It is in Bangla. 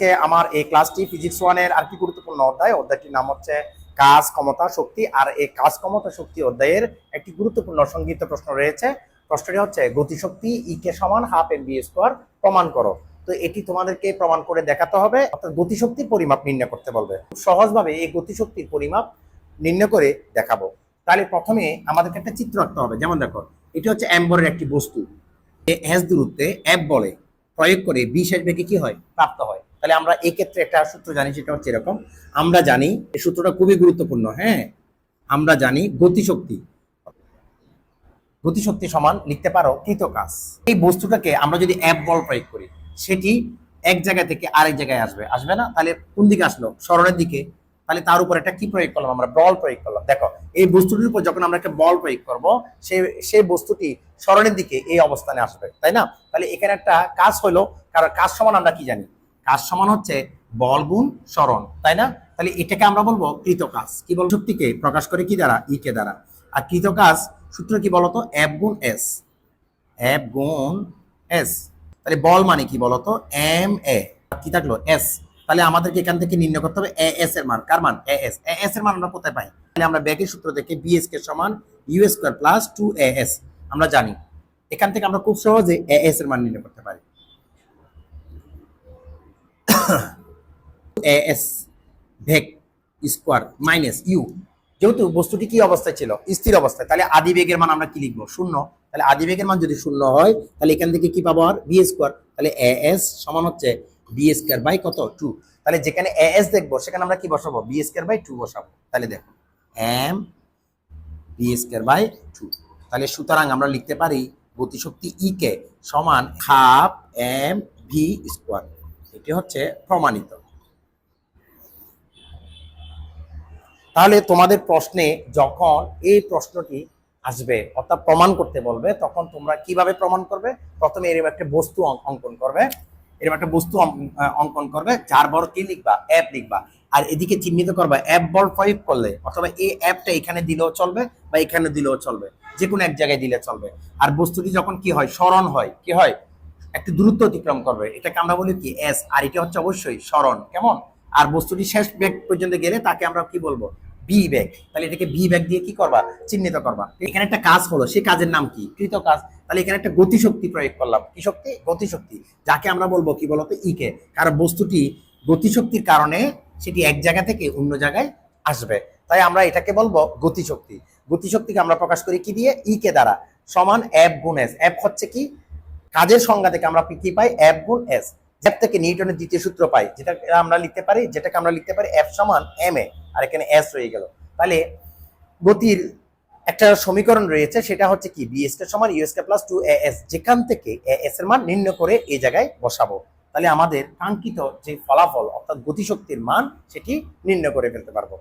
আজকে আমার এই ক্লাসটি ফিজিক্স ওয়ানের আর কি গুরুত্বপূর্ণ অধ্যায়। অধ্যায়টির নাম হচ্ছে কাজ, ক্ষমতা, শক্তি। আর এই কাজ, ক্ষমতা, শক্তি অধ্যায়ের একটি গুরুত্বপূর্ণ সংগীত প্রশ্ন রয়েছে। প্রশ্নটি হচ্ছে, গতিশক্তি ই কে সমান হাফ এম বি স্কোয়ার প্রমাণ করো। তো এটি তোমাদেরকে প্রমাণ করে দেখাতে হবে। অর্থাৎ গতিশক্তির পরিমাপ নির্ণয় করতে বলবে। সহজভাবে এই গতিশক্তির পরিমাপ নির্ণয় করে দেখাবো। তাহলে প্রথমে আমাদেরকে একটা চিত্র আঁকতে হবে। যেমন দেখো, এটি হচ্ছে অ্যাম্বরের একটি বস্তু। এ এস দূরত্বে অ্যাপ বলে প্রয়োগ করে বি শেষ বেগে কি হয়? প্রাপ্ত হয়। তাহলে আমরা এই ক্ষেত্রে একটা সূত্র জানি, সেটা হচ্ছে এরকম। আমরা জানি, এই সূত্রটা খুবই গুরুত্বপূর্ণ হ্যাঁ? আমরা জানি গতিশক্তি। গতিশক্তি সমান, লিখতে পারো কৃত কাজ এই বস্তুটাকে আমরা যদি অ্যাপ বল প্রয়োগ করি, সেটি এক জায়গা থেকে আরেক জায়গায় আসবে। আসবে না? তাহলে কোন দিকে আসলো? স্মরণের দিকে। তাহলে তার উপর একটা কি প্রয়োগ করলাম? আমরা বল প্রয়োগ করলাম। দেখো, এই বস্তুটির উপর যখন আমরা একটা বল প্রয়োগ করব সেই সেই বস্তুটি স্মরণের দিকে এই অবস্থানে আসবে, তাই না? তাহলে এখানে একটা কাজ হলো, কারণ কাজ সমান আমরা কি জানি? কাজ সমান হচ্ছে বল গুণ স্মরণ, তাই না? তাহলে এটাকে আমরা বলব কৃত কাজ কি বল? শক্তিকে প্রকাশ করে কি দ্বারা? ই কে দ্বারা। আর কৃত কাজ সূত্র কি বলতো? এফ গুণ এস এফ গুণ এস তাহলে বল মানে কি বলতো? এম এ কি থাকল? এস তাহলে আমাদেরকে এখান থেকে নির্ণয় করতে হবে এ এস এর মান। কার মান? এ এস এ এস এর মান আমরা কোথায় পাই? তাহলে আমরা ব্যাগের সূত্র থেকে বি এস কে সমান U square plus two A S আমরা জানি। এখান থেকে আমরা খুব সহজে এ এস এর মান নির্ণয় করতে পারি। এ এস, ভেক, স্কোয়ার, মাইনাস ইউ। যেহেতু বস্তুটি কি অবস্থায় ছিল? স্থির অবস্থায়। তাহলে আদি বেগের মান আমরা কি লিখব? শূন্য। তাহলে আদি বেগের মান যদি শূন্য হয়, তাহলে এখান থেকে কি পাবো আর? B square. তাহলে এ এস সমান হচ্ছে বি স্কোয়ার বাই কত? টু। তাহলে যেখানে এ এস দেখব, সেখানে আমরা কি বসাবো? বি স্কোয়ার বাই টু বসাবো। তাহলে দেখো, M V square by two. তাহলে সুতরাং আমরা লিখতে পারি গতিশক্তি ই কে সমান হাফ এম ভি স্কোয়ার। এটি হচ্ছে প্রমাণিত। তাহলে তোমাদের প্রশ্নে যখন এই প্রশ্নটি আসবে, অর্থাৎ প্রমাণ করতে বলবে, তখন তোমরা কীভাবে প্রমাণ করবে? প্রথমে এরকম একটা বস্তু অঙ্কন করবে। এরকম একটা বস্তু অঙ্কন করবে, যার বড় কি লিখবা? অ্যাপ লিখবা। আর এদিকে চিহ্নিত করবা অ্যাপ বল প্রয়োগ করলে, অথবা এই অ্যাপটা এখানে দিলেও চলবে বা এখানে দিলেও চলবে। যে কোনো এক জায়গায় দিলে চলবে। আর বস্তুটি যখন কি হয়? স্মরণ হয়। কি হয়? একটি দূরত্ব অতিক্রম করবে। এটাকে আমরা বলি কি? এস আর এটা হচ্ছে অবশ্যই স্মরণ। কেমন? আর বস্তুটি শেষ ব্যাগ পর্যন্ত গেলে তাকে আমরা কি বলব? বি ব্যাগ তাহলে এটাকে বি ব্যাগ দিয়ে কি করবা? চিহ্নিত করবা। এখানে একটা কাজ হলো সেই কাজের নাম কি? কৃত কাজ। তাহলে এখানে একটা গতিশক্তি প্রয়োগ করলাম। কি শক্তি? গতিশক্তি। যাকে আমরা বলব কি বলতো? ইকে কারণ বস্তুটি গতিশক্তির কারণে সেটি এক জায়গা থেকে অন্য জায়গায় আসবে। তাই আমরা এটাকে বলব গতিশক্তি। গতিশক্তিকে আমরা প্রকাশ করি কি দিয়ে? ই কে দ্বারা। সমান এফ গুণ এস এফ হচ্ছে কি? কাজের সংজ্ঞা থেকে আমরা কি পাই এফ গুণ এস এফ থেকে নিউটনের দ্বিতীয় সূত্র পাই যেটা আমরা লিখতে পারি, যেটাকে আমরা লিখতে পারি এফ সমান এম এ আর এখানে এস রয়ে গেল। তাহলে গতির একটা সমীকরণ রয়েছে, সেটা হচ্ছে কি? বি স্কয়ার সমান U square plus two A S যেখান থেকে এ এস এর মান নির্ণয় করে এই জায়গায় বসাবো। তাহলে আমাদের কাঙ্ক্ষিত যে ফলাফল, অর্থাৎ গতিশক্তির মান, সেটি নির্ণয় করে ফেলতে পারব।